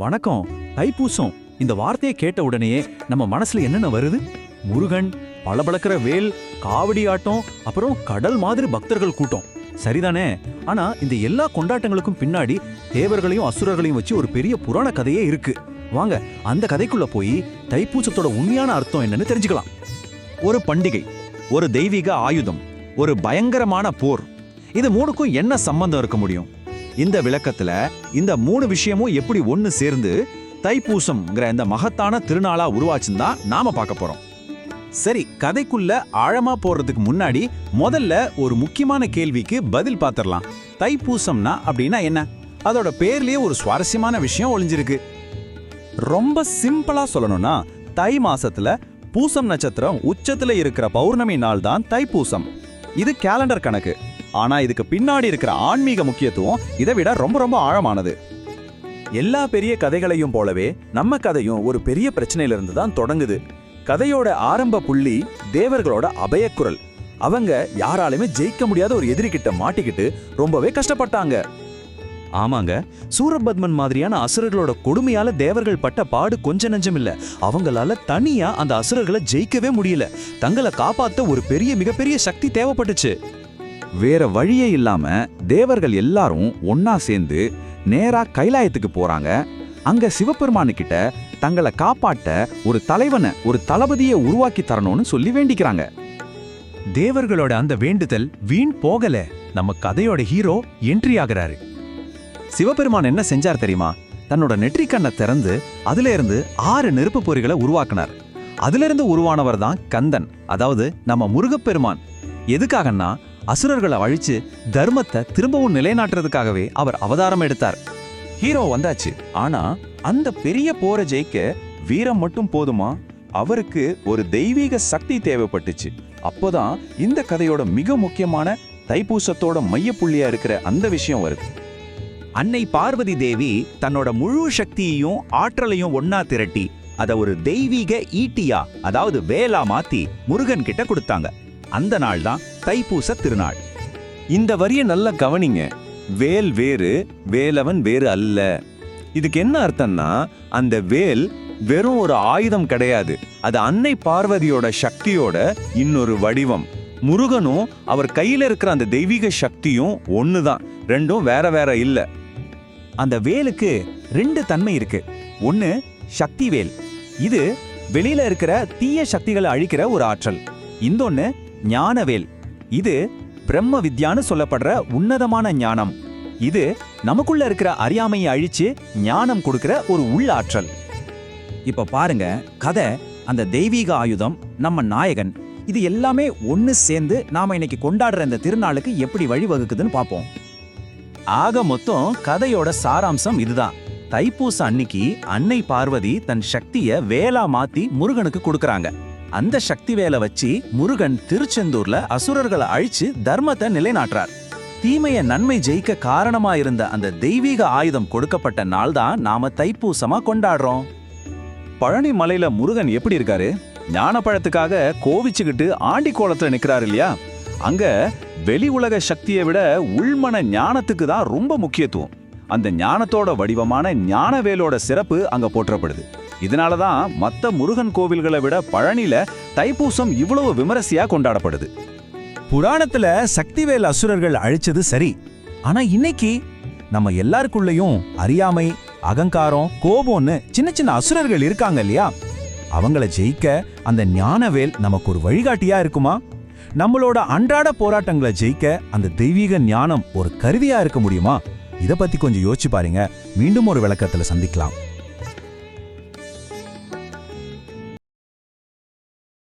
வணக்கம். தைப்பூசம். இந்த வார்த்தையை கேட்ட உடனேயே நம்ம மனசுல என்னென்ன வருது? முருகன் பளபளக்கிற வேல் காவடி ஆட்டம் அப்புறம் கடல் மாதிரி பக்தர்கள் கூட்டம். சரிதானே? ஆனா இந்த எல்லா கொண்டாட்டங்களுக்கும் பின்னாடி தேவர்களையும் அசுரர்களையும் வச்சு ஒரு பெரிய புராண கதையே இருக்கு. வாங்க அந்த கதைக்குள்ள போய் தைப்பூசத்தோட உண்மையான அர்த்தம் என்னன்னு தெரிஞ்சுக்கலாம். ஒரு பண்டிகை ஒரு தெய்வீக ஆயுதம் ஒரு பயங்கரமான போர். இது மூணுக்கும் என்ன சம்பந்தம் இருக்க முடியும்? இந்த விளக்கத்துல இந்த மூணு விஷயமும் எப்படி ஒன்று சேர்ந்து தைப்பூசம்ங்கிற இந்த மகத்தான திருநாளா உருவாச்சுன்னு தான் நாம பார்க்க போறோம். சரி கதைக்குள்ள ஆழமா போறதுக்கு முன்னாடி முதல்ல ஒரு முக்கியமான கேள்விக்கு பதில் பார்த்துடலாம் தைப்பூசம்னா அப்படின்னா என்ன? அதோட பேர்லயே ஒரு சுவாரஸ்யமான விஷயம் ஒளிஞ்சிருக்கு. ரொம்ப சிம்பிளா சொல்லணும்னா தை மாசத்துல பூசம் நட்சத்திரம் உச்சத்துல இருக்கிற பௌர்ணமி நாள் தான் தைப்பூசம். இது கேலண்டர் கணக்கு. ஆனா இதுக்கு பின்னாடி இருக்கிற ஆன்மீக முக்கியத்துவம் இதை விட ரொம்ப ரொம்ப ஆழமானது. எல்லா பெரிய கதைகளையும் போலவே நம்ம கதையும் ஒரு பெரிய பிரச்சனையிலிருந்து தான் தொடங்குது. கதையோட ஆரம்ப புள்ளி தேவர்களோட அபயக்குரல். அவங்க யாராலுமே ஜெயிக்க முடியாத ஒரு எதிரிகிட்ட மாட்டிக்கிட்டு ரொம்பவே கஷ்டப்பட்டாங்க. ஆமாங்க சூரபத்மன் மாதிரியான அசுரர்களோட கொடுமையால தேவர்கள் பட்ட பாடு கொஞ்ச நஞ்சம் இல்ல. அவங்களால தனியா அந்த அசுரர்களை ஜெயிக்கவே முடியல. தங்களை காப்பாத்த ஒரு பெரிய மிகப்பெரிய சக்தி தேவைப்பட்டுச்சு. வேற வழியே இல்லாம தேவர்கள் எல்லாரும் ஒன்னா சேர்ந்து நேரா கைலாயத்துக்கு போறாங்க. அங்க சிவபெருமானு கிட்ட தங்களை காப்பாட்ட ஒரு தலைவனை ஒரு தளபதியை உருவாக்கி தரணும்னு சொல்லி வேண்டிக்கிறாங்க. தேவர்களோட அந்த வேண்டுதல் வீண் போகல. நம்ம கதையோட ஹீரோ என்ட்ரி ஆகுறாரு. சிவபெருமான் என்ன செஞ்சார் தெரியுமா? தன்னோட நெற்றிக்கண்ணை திறந்து அதுல இருந்து ஆறு நெருப்பு பொறிகளை உருவாக்குனார். அதுல இருந்து உருவானவர் தான் கந்தன் அதாவது நம்ம முருகப்பெருமான். எதுக்காகன்னா அசுரர்களை அழிச்சு தர்மத்தை திரும்பவும் நிலைநாட்டுறதுக்காகவே அவர் அவதாரம் எடுத்தார். ஹீரோ வந்தாச்சு. ஆனா அந்த பெரிய போரை ஜெயிக்க வீரம் மட்டும் போதுமா? அவருக்கு ஒரு தெய்வீக சக்தி தேவைப்பட்டுச்சு. அப்போதான் இந்த கதையோட மிக முக்கியமான தைப்பூசத்தோட மையப்புள்ளியா இருக்கிற அந்த விஷயம் வருது. அன்னை பார்வதி தேவி தன்னோட முழு சக்தியையும் ஆற்றலையும் ஒன்னா திரட்டி அத ஒரு தெய்வீக ஈட்டியா அதாவது வேலா மாத்தி முருகன் கிட்ட கொடுத்தாங்க. அந்த நாள் தான் தைப்பூச திருநாள். இந்த வரியை நல்லா கவனிங்க. வேல் வேறு வேலவன் வேறு அல்ல. இதுக்கு என்ன அர்த்தம்னா அந்த வேல் வெறும் ஒரு ஆயுதம் கிடையாது. அது அன்னை பார்வதியோட சக்தியோட இன்னொரு வடிவம். முருகனும் அவர் கையில இருக்கிற அந்த தெய்வீக சக்தியும் ஒண்ணுதான். ரெண்டும் வேற வேற இல்லை. அந்த வேலுக்கு ரெண்டு தன்மை இருக்கு. ஒன்னு சக்தி வேல். இது வெளியில இருக்கிற தீய சக்திகளை அழிக்கிற ஒரு ஆற்றல். இன்னொன்னு ஞானவேல். இது பிரம்ம வித்யான்னு சொல்லப்படுற உன்னதமான ஞானம். இது நமக்குள்ள இருக்கிற அறியாமையை அழிச்சு ஞானம் கொடுக்கிற ஒரு உள்ளாற்றல். இப்ப பாருங்க கதை அந்த தெய்வீக ஆயுதம் நம்ம நாயகன் இது எல்லாமே ஒன்று சேர்ந்து நாம இன்னைக்கு கொண்டாடுற இந்த திருநாளுக்கு எப்படி வழிவகுக்குதுன்னு பார்ப்போம் ஆக மொத்தம் கதையோட சாராம்சம் இதுதான். தைப்பூச அன்னைக்கு அன்னை பார்வதி தன் சக்தியை வேலா மாத்தி முருகனுக்கு கொடுக்கறாங்க. அந்த சக்தி வேலை வச்சு முருகன் திருச்செந்தூர்ல அசுரர்களை அழிச்சு தர்மத்தை நிலைநாட்டுறார். தீமைய நன்மை ஜெயிக்க காரணமா இருந்த அந்த தெய்வீக ஆயுதம் கொடுக்கப்பட்ட நாள் தான் நாம தைப்பூசமா கொண்டாடுறோம். பழனி மலையில முருகன் எப்படி இருக்காரு? ஞானப்பழத்துக்காக கோவிச்சுக்கிட்டு ஆண்டி கோலத்துல நிக்கிறாரு இல்லையா? அங்க வெளி உலக சக்தியை விட உள்மன ஞானத்துக்கு தான் ரொம்ப முக்கியத்துவம். அந்த ஞானத்தோட வடிவமான ஞானவேலோட சிறப்பு அங்க போற்றப்படுது. இதனால தான் மத்த முருகன் கோவில்களை விட பழனில தைப்பூசம் இவ்வளவு விமரிசையா கொண்டாடப்படுது. புராணத்துல சக்திவேல் அசுரர்கள் அழிச்சது சரி. ஆனா இன்னைக்கு நம்ம எல்லாருக்குள்ளயும் அறியாமை அகங்காரம் கோபம்னு சின்ன சின்ன அசுரர்கள் இருக்காங்க இல்லையா? அவங்கள ஜெயிக்க அந்த ஞானவேல் நமக்கு ஒரு வழிகாட்டியா இருக்குமா? நம்மளோட அன்றாட போராட்டங்களை ஜெயிக்க அந்த தெய்வீக ஞானம் ஒரு கருவியா இருக்க முடியுமா? இதை பத்தி கொஞ்சம் யோசிச்சு பாருங்க. மீண்டும் ஒரு விளக்கத்துல சந்திக்கலாம்.